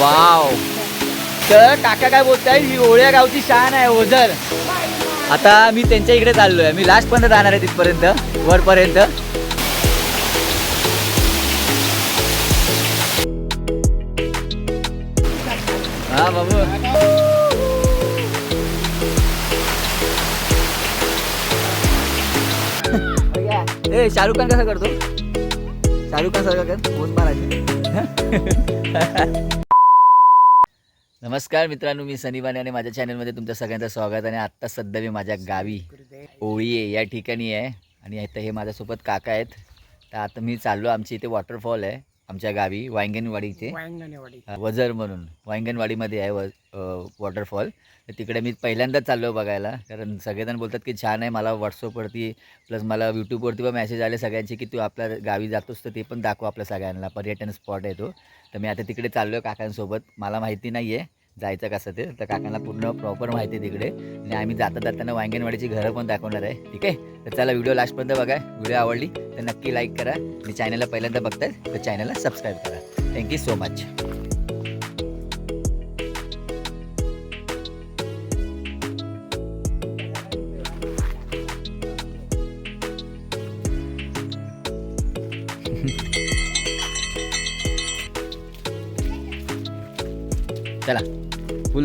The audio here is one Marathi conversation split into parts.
वाव. तर काका काय बोलताय? ही ओळ्या गावची शान आहे हो, ओझर आता मी त्यांच्या इकडे चाललोय. मी लास्ट पर्यंत जाणार आहे तिथपर्यंत वरपर्यंत. हा बाबू. ए शाहरुख खान कसा करतो? शाहरुख खान सारखा कर फोन मारायचे. नमस्कार मित्रांनो मी सनीवाने आणि माझ्या चॅनलमध्ये तुमच्या सगळ्यांचं स्वागत आणि आत्ता सध्या मी माझ्या गावी ओळी आहे या ठिकाणी आहे आणि आता हे माझ्यासोबत काका आहेत. तर आता मी चाललो आमच्या इथे वॉटरफॉल आहे. आमच्या गावी वांगणवाडी इथे. वांगणेवाडी वझर म्हणून. वांगणवाडीमध्ये आहे व वॉटरफॉल तर तिकडे मी पहिल्यांदाच चाललो आहे बघायला. कारण सगळेजण बोलतात की छान आहे मला व्हॉट्सअपवरती प्लस मला यूट्यूबवरती पण मेसेज आले सगळ्यांचे की तू आपल्या गावी जातोस तर ते पण दाखव आपल्या सगळ्यांना. पर्यटन स्पॉट आहे तो. तर मी आता तिकडे चाललो आहे काकांसोबत. मला माहिती नाही आहे जायचं कसं ते? तर काकांना पूर्ण प्रॉपर माहिती आहे तिकडे. आणि आम्ही जाता जाताना वांगणवाडीची घरं पण दाखवणार आहे. ठीक आहे? तर चला व्हिडिओ लास्टपर्यंत बघा. व्हिडिओ आवडली तर नक्की लाईक करा. आणि चॅनलला पहिल्यांदा बघताय तर चॅनलला सबस्क्राईब करा. थँक्यू सो मच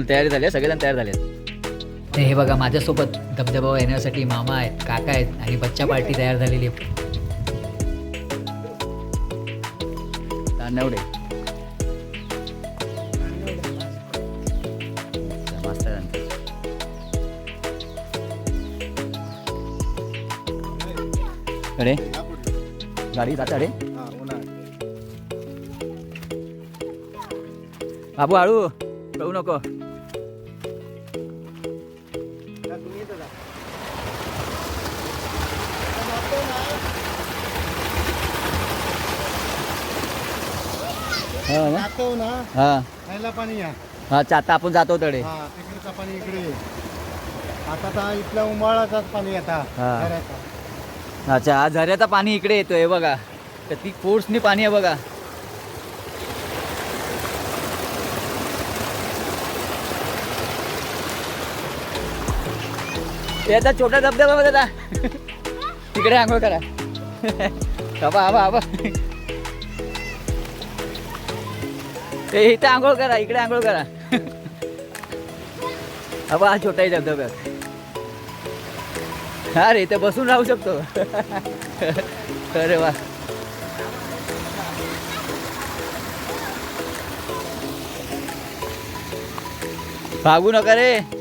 तयारी झाली आहे, सगळेजण तयार झाले ते हे बघा माझ्यासोबत धबधबा येण्यासाठी मामा आहेत काका आहेत आणि बच्चा पार्टी तयार झालेली आहे. तांदवडे. मस्त आहे. अरे गाडी जात अरे. बाबू हळू कळू नको. हा ना? जातो ना हा खायला पाणी या हा चा- आता आपण जातो तडे हा तिकडचं पाणी इकडे ये. आता तर इथल्या उमाळाचाच पाणी आता हा. घराचा. अच्छा हा झऱ्याचं पाणी इकडे येतोय बघा तर ती फोर्सनी पाणी आहे बघा ते आता छोटा धबधबा बघा आता. तिकडे आंघोळ करा बाबा आबा आबा ते इथे आंघोळ करा इकडे आंघोळ करा. आबा हा छोटाही धबधब्यात. हा रे बसून राहू शकतो. अरे वा. भागू नका रे.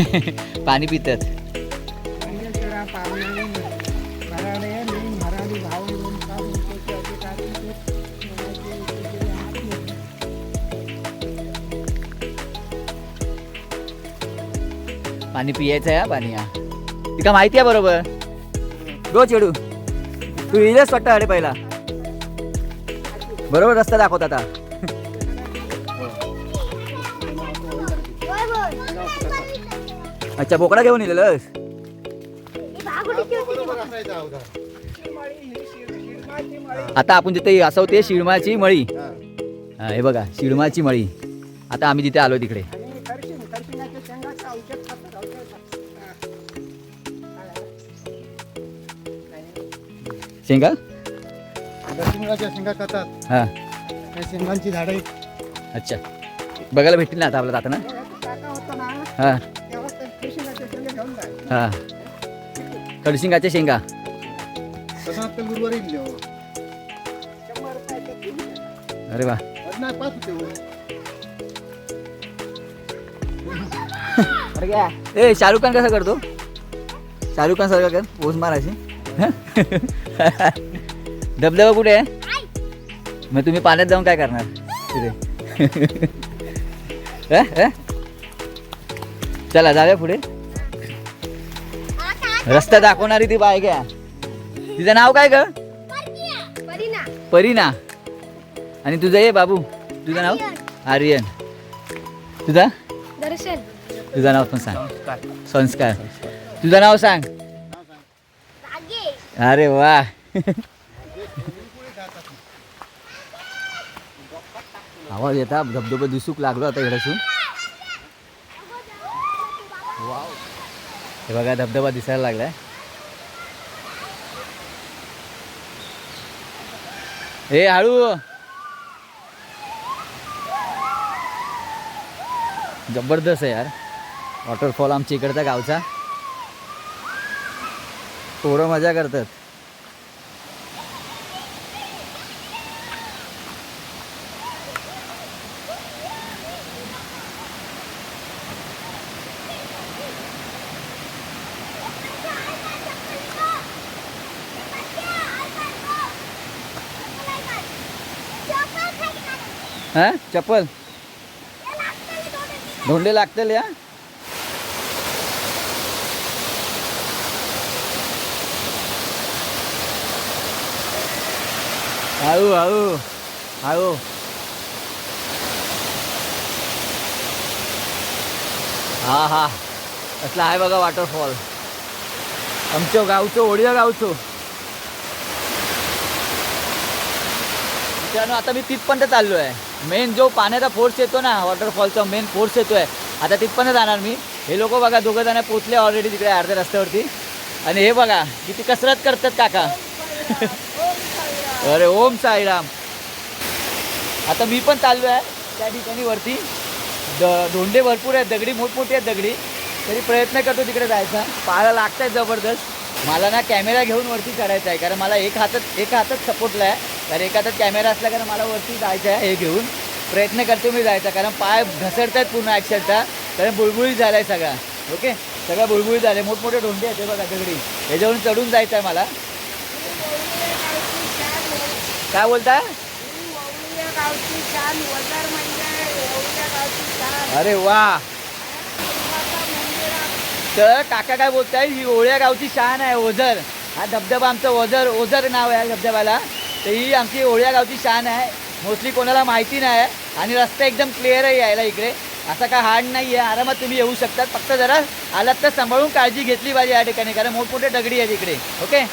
पाणी पितात. पाणी पियायचं आहे पाणी हा. तिका माहिती आहे बरोबर. गो चेडू. तू येईलच वाटतं अरे पहिला. बरोबर रस्ता दाखवत आता. अच्छा बोकडा घेऊन येलेलंस आता आपण जिथे असं होते शिळमाची मळी. हा. हे बघा शिळमाची मळी. आता आम्ही तिथे आलो तिकडे. शेंगा? शेंगा खातात हा. शेंगांची झाडे अच्छा. बघायला भेटतील ना आता आपल्याला आता ना हा. हा. कडशिंगाच्या शेंगा. तसं आता गुरुवारी तीन. अरे वा. आज नाही पाच होते हो. ए शाहरुख खान कसा करतो? शाहरुख खान सारखा कर पोच मारायची. धबधबा कुठे आहे? मग तुम्ही पाण्यात जाऊन काय करणार? तिथे अ? अ? चला जाऊया पुढे. रस्ता दाखवणारी ती बाय घ्या. तिचं नाव काय ग? परीना. आणि तुझं ये बाबू. तुझं नाव? आर्यन. तुझा? दर्शन. तुझं नाव पण सांग. संस्कार. तुझं नाव सांग. अरे वा. आवाज येता धबधबा दिसूक लागलो आता इकडेसून वाव हे बघा धबधबा दिसायला लागलाय. हे हळू. जबरदस्त आहे यार. वॉटरफॉल आमच्या इकडचा गावचा. पोरं मजा करतात. हा? चप्पल. धोंडे लागतील या. हळू हळू हळू हा हा. असला आहे बघा वॉटरफॉल आमचं गावचं ओडिया गावचं. मित्रांनो आता मी तिथपर्यंत चाललो आहे मेन जो पाण्याचा फोर्स येतो ना वॉटरफॉलचा मेन फोर्स येतो आहे आता तिथपर्यंत जाणार मी. हे लोक बघा दोघं जण पोचले ऑलरेडी तिकडे अर्ध्या रस्त्यावरती. आणि हे बघा किती कसरत करतात काका. अरे ओम साईराम. आता मी पण चाललो आहे त्या ठिकाणी वरती. द धोंडे भरपूर आहेत दगडी मोठमोठी आहेत दगडी. तरी प्रयत्न करतो तिकडे जायचा. पाहायला लागत आहे जबरदस्त. मला ना कॅमेरा घेऊन वरती चढायचा आहे कारण मला एक हातात एक हातात सपोर्टला आहे. तर एखादा कॅमेरा असला कारण मला वरती जायचं आहे हे घेऊन. प्रयत्न करतो मी जायचा कारण पाय घसरत आहेत पूर्ण ॲक्शनचा कारण बुळबुळी झाला आहे सगळा. ओके? सगळं बुळबुळी झाले मोठमोठे धोंडे आहेत बघा दगडी. ह्याच्यावरून चढून जायचं आहे मला. काय बोलता? अरे वा! तर काका काय बोलताय? ही ओळ्या गावची शान आहे ओझर. हा धबधबा आमचं ओझर ओझर नाव आहे धबधब्याला. तर ही आमची ओळ्या गावची शान आहे. मोस्टली कोणाला माहिती नाही आहे आणि रस्ता एकदम क्लिअर आहे यायला इकडे. असा काय हार्ड नाही आहे आरामात तुम्ही येऊ शकतात. फक्त जरा आलात तर सांभाळून काळजी घेतली पाहिजे या ठिकाणी. कारण मोठमोठे दगडी आहेत इकडे. ओके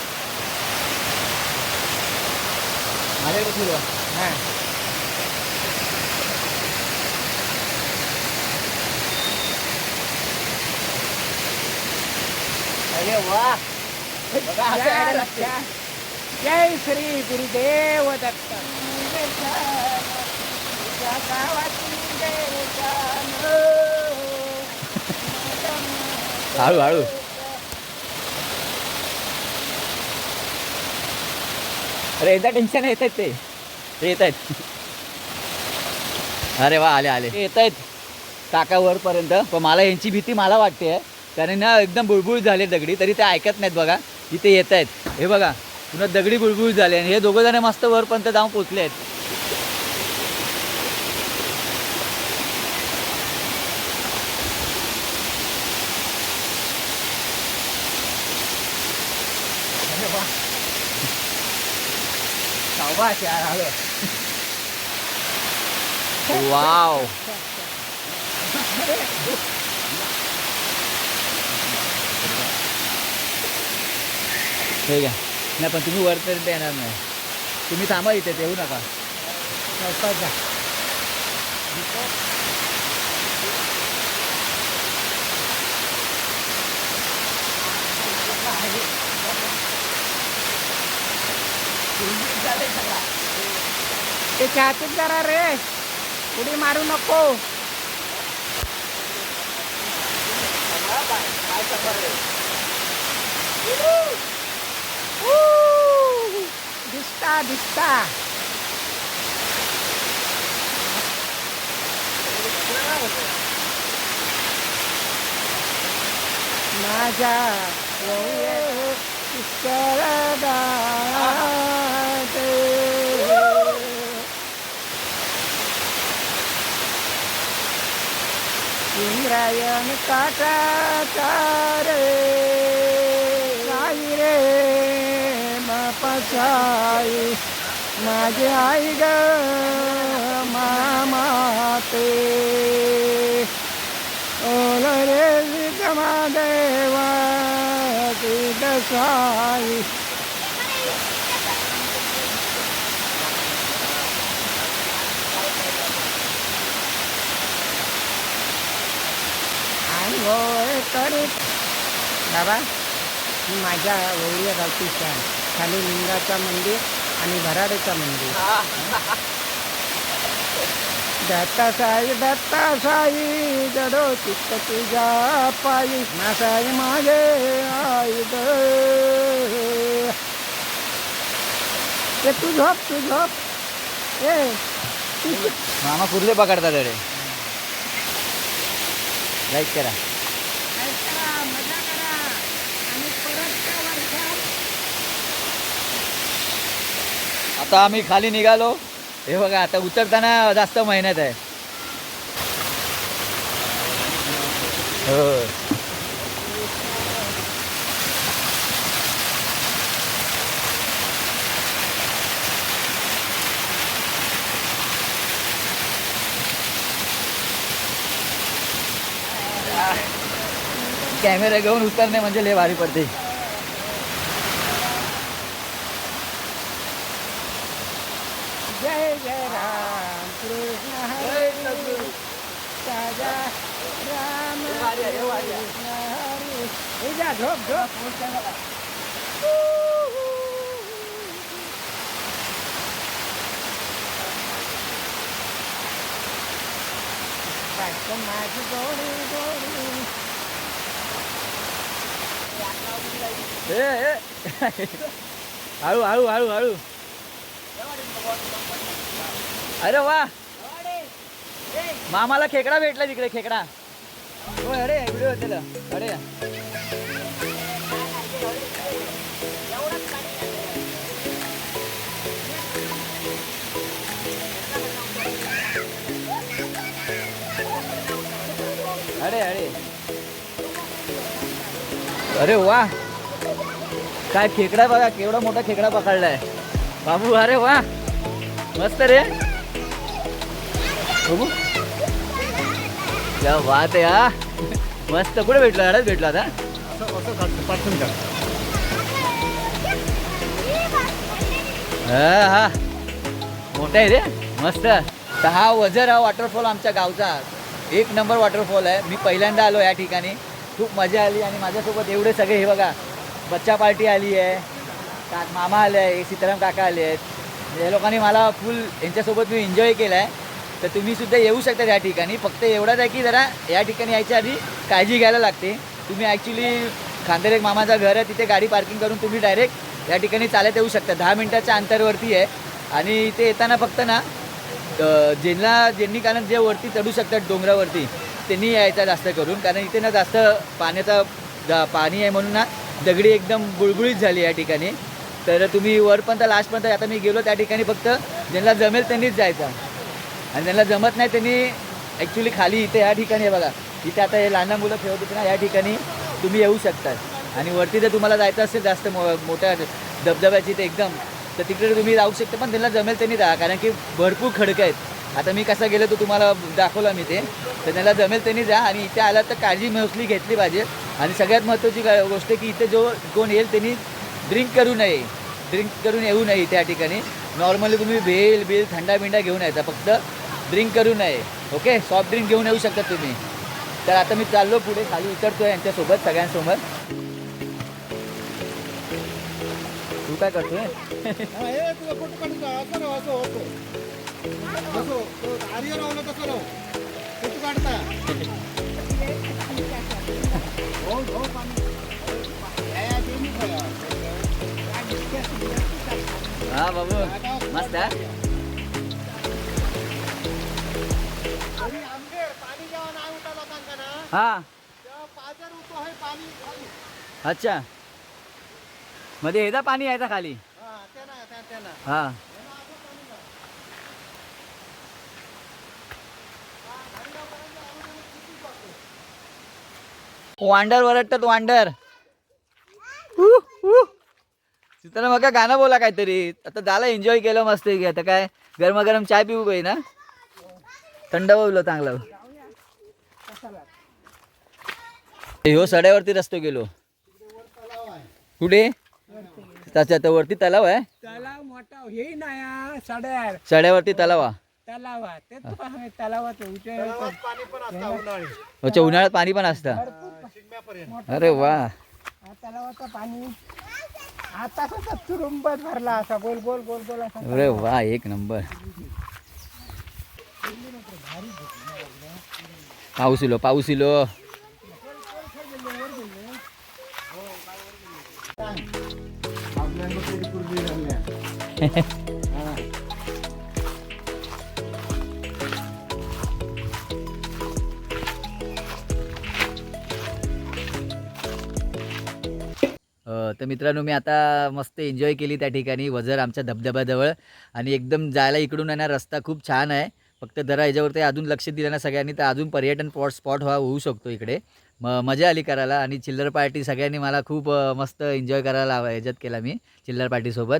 माझ्याकडे हां. अरे वा. जय श्री गुरुदेव दत्त. हळू हळू. अरे एकदा टेन्शन येत आहेत ते. येत आहेत. अरे वा आले आले. येत आहेत. काका वरपर्यंत पण मला यांची भीती मला वाटते आहे कारण ना एकदम बुळबुळ झाले दगडी. तरी ते ऐकत नाहीत बघा. इथे येत आहेत. हे बघा. पुन्हा दगडी बुळबुळ झाले आणि हे दोघं जण मस्त वरपर्यंत जाऊन पोचले आहेत. वाव. ठीक आहे नाही पण तुम्ही वरपर्यंत येणार नाही. तुम्ही थांबा इथे येऊ नका. जा. ते चहातून जरा रे. उडी मारू नको. ऊ! दिसता दिसता माझ्या इंद्रायण काटाचा रे साई माझे आई ग मामाते. ओल रे देवा दसाई बाबा मी माझ्या वैर्य गावची खाली लिंगाचा मंदिर आणि भराडेचा मंदिर. दत्ता साई दत्ता साई जडो चित्त तुझ्या पायी. ना साई मागे आई ए तू झोप तू झोप. ए तू. मामा कुर्ले पकडतात लाईक करा काय करा मजा करा आणि परत त्या वर्षात आता आम्ही खाली निघालो. हे बघा आता उतरताना जास्त मेहनत आहे. हो. कॅमेरा घेऊन उतरणे म्हणजे लय भारी पडते जय जय राम कृष्ण हरे राजा राम कृष्ण हरे हे जा झोप झोप बायको माझी गोडी गोडी ए, ए. हळू हळू हळू हळू अरे वा मामाला खेकडा भेटला तिकडे खेकडा. हो अरे व्हिडिओ होतेला अरे. अरे अरे. अरे वा. काय खेकडा बघा केवढा मोठा खेकडा पकडलाय. बाबू अरे वा. मस्त रे. बघू क्या वात आहे हा मस्त कुठे भेटलो? यारच भेटलो आता. हा हा. मोठा आहे रे. मस्त. तर हा वजर हा वॉटरफॉल आमच्या गावचा. एक नंबर वॉटरफॉल आहे. मी पहिल्यांदा आलो या ठिकाणी. खूप मजा आली आणि माझ्यासोबत एवढे सगळे हे बघा. बच्चा पार्टी आली आहे. का मामा आले आहे. सीताराम काका आले आहेत. या लोकांनी मला फुल यांच्यासोबत मी एन्जॉय केला आहे तर तुम्ही सुद्धा येऊ शकता या ठिकाणी. फक्त एवढंच आहे की जरा या ठिकाणी यायच्या आधी काळजी घ्यायला लागते. तुम्ही ॲक्च्युली खांदेरेक मामाचं घर आहे तिथे गाडी पार्किंग करून तुम्ही डायरेक्ट या ठिकाणी चालत येऊ शकता. दहा मिनटाच्या अंतरवरती आहे. आणि इथे येताना फक्त ना ज्यांना ज्यांनी कारण जे वरती चढू शकतात डोंगरावरती त्यांनी यायचा जास्त करून. कारण इथे ना जास्त पाण्याचा जा- पाणी आहे म्हणून ना दगडी एकदम गुळगुळीत झाली या ठिकाणी. तर तुम्ही वरपर्यंत लास्टपर्यंत आता मी गेलो त्या ठिकाणी फक्त ज्यांना जमेल त्यांनीच जायचं. आणि त्यांना जमत नाही त्यांनी ॲक्च्युली खाली इथे या ठिकाणी आहे बघा. इथे आता हे लहान मुलं खेळत होते ना या ठिकाणी तुम्ही येऊ शकतात. आणि वरती जर तुम्हाला जायचं असेल जास्त मो मोठ्या धबधब्याची ते एकदम तर तिकडे तुम्ही जाऊ शकता पण त्यांना जमेल त्यांनी जा कारण की भरपूर खडकं आहेत. आता मी कसा गेलो तो तुम्हाला दाखवला मी ते. तर त्यांना जमेल त्यांनी जा आणि इथे आला तर काळजी मोस्टली घेतली पाहिजे. आणि सगळ्यात महत्त्वाची गोष्ट की इथे जो कोण येईल त्यांनी ड्रिंक करू नये. ड्रिंक करून येऊ नये त्या ठिकाणी. नॉर्मली तुम्ही भेल बिल थंडा बिंडा घेऊन यायचा फक्त ड्रिंक करू नये. ओके सॉफ्ट ड्रिंक घेऊन येऊ शकता तुम्ही. तर आता मी चाललो पुढे खाली उतरतोय यांच्यासोबत सगळ्यांसमोर. तू काय करतोय? हा, हे तुला फोटो हा. अच्छा. मध्ये येता पाणी यायचा खाली. हा. वांडर वरटतात वांडर. तिथं मग गाणं बोला काहीतरी. आता झालं एन्जॉय केलं मस्त की. आता काय गरमागरम चाय पिऊ पाहिजे ना? थंड बोललो चांगलं. ह्यो सड्यावरती रस्तो गेलो. कुठे? त्याच्या त्या वरती तलाव आहे? तलाव मोठा हे नाही हा, सड्यावरती तलाव हा. तलावात ते उन्हाळ्यात पाणी पण असतं. अरे वा. हा तलावाचं पाणी आता कसं तुरुंबत भरला असा गोल गोल गोल गोल असा. अरे वा एक नंबर. पाऊस इलो पाऊस इलो. तर मित्रांनो मी आता मस्त एन्जॉय केली त्या ठिकाणी वजर आमच्या धबधब्याजवळ. आणि एकदम जायला इकडून आहे ना रस्ता खूप छान आहे. फक्त जरा याच्यावरती अजून लक्ष दिलं ना सगळ्यांनी तर अजून पर्यटन स्पॉट स्पॉट होऊ शकतो इकडे. म मजा आली करायला आणि चिल्लर पार्टी सगळ्यांनी मला खूप मस्त एन्जॉय करायला हवा ह्याच्यात केला मी चिल्लर पार्टीसोबत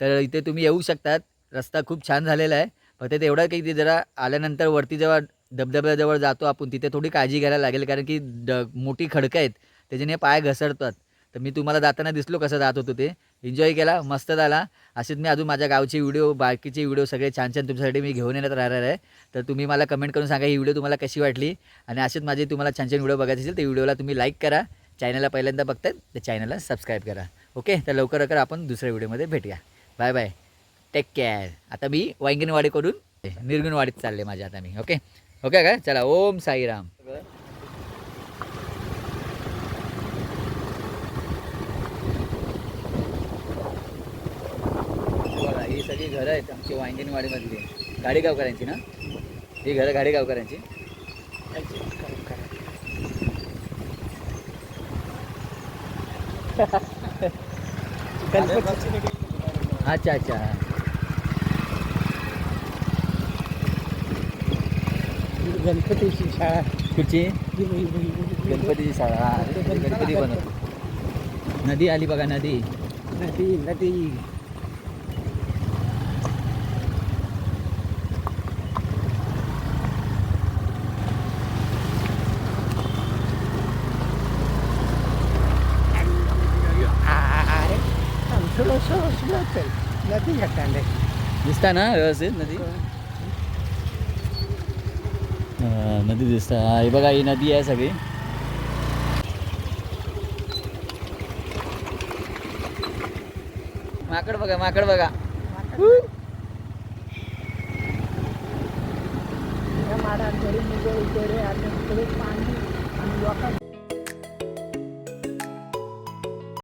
तर इथे तुम्ही येऊ शकतात. रस्ता खूप छान झालेला आहे. फक्त तेवढं की ते जरा आल्यानंतर वरती जेव्हा धबधब्याजवळ जातो आपण तिथे थोडी काळजी घ्यायला लागेल कारण की ड मोठी खडकं आहेत. त्याच्याने पाय घसरतात. तर मी तुम्हाला जाताना दिसलो कसं जात होतो ते. एन्जॉय केला मस्त झाला. असेच मी अजून माझ्या गावचे व्हिडिओ बाकीचे व्हिडिओ सगळे छान छान तुमच्यासाठी मी घेऊन येण्यात राहणार आहे. तर तुम्ही मला कमेंट करून सांगा ही व्हिडिओ तुम्हाला कशी वाटली? आणि असेच माझे तुम्हाला छान छान व्हिडिओ बघायचे असेल तर व्हिडिओला तुम्ही लाईक करा. चॅनलला पहिल्यांदा बघताय तर चॅनलला सबस्क्राईब करा. ओके तर लवकर लवकर आपण दुसऱ्या व्हिडिओमध्ये भेटूया. बाय बाय टेक केअर आता मी वांगणवाडी करून निर्गुणवाडीत चालले माझ्या आता मी. ओके ओके काय चला ओम साईराम बघा ही सगळी घरं आहेत आमची वांगणवाडीमधली. गाडेगावकरांची ना? ही घरं गाडेगावकरांची अच्छा अच्छा. गणपतीची शाळा. कुठची? गणपतीची शाळा. गणपती बनवतो. नदी आली बघा नदी. नदी नदी. दिसता ना व्यवस्थित नदी हा, नदी दिसता हा, ही बघा ही नदी आहे सगळी माकड बघा माकड बघा मुलं इकडे आता इकडे पाणी आणि लोकांना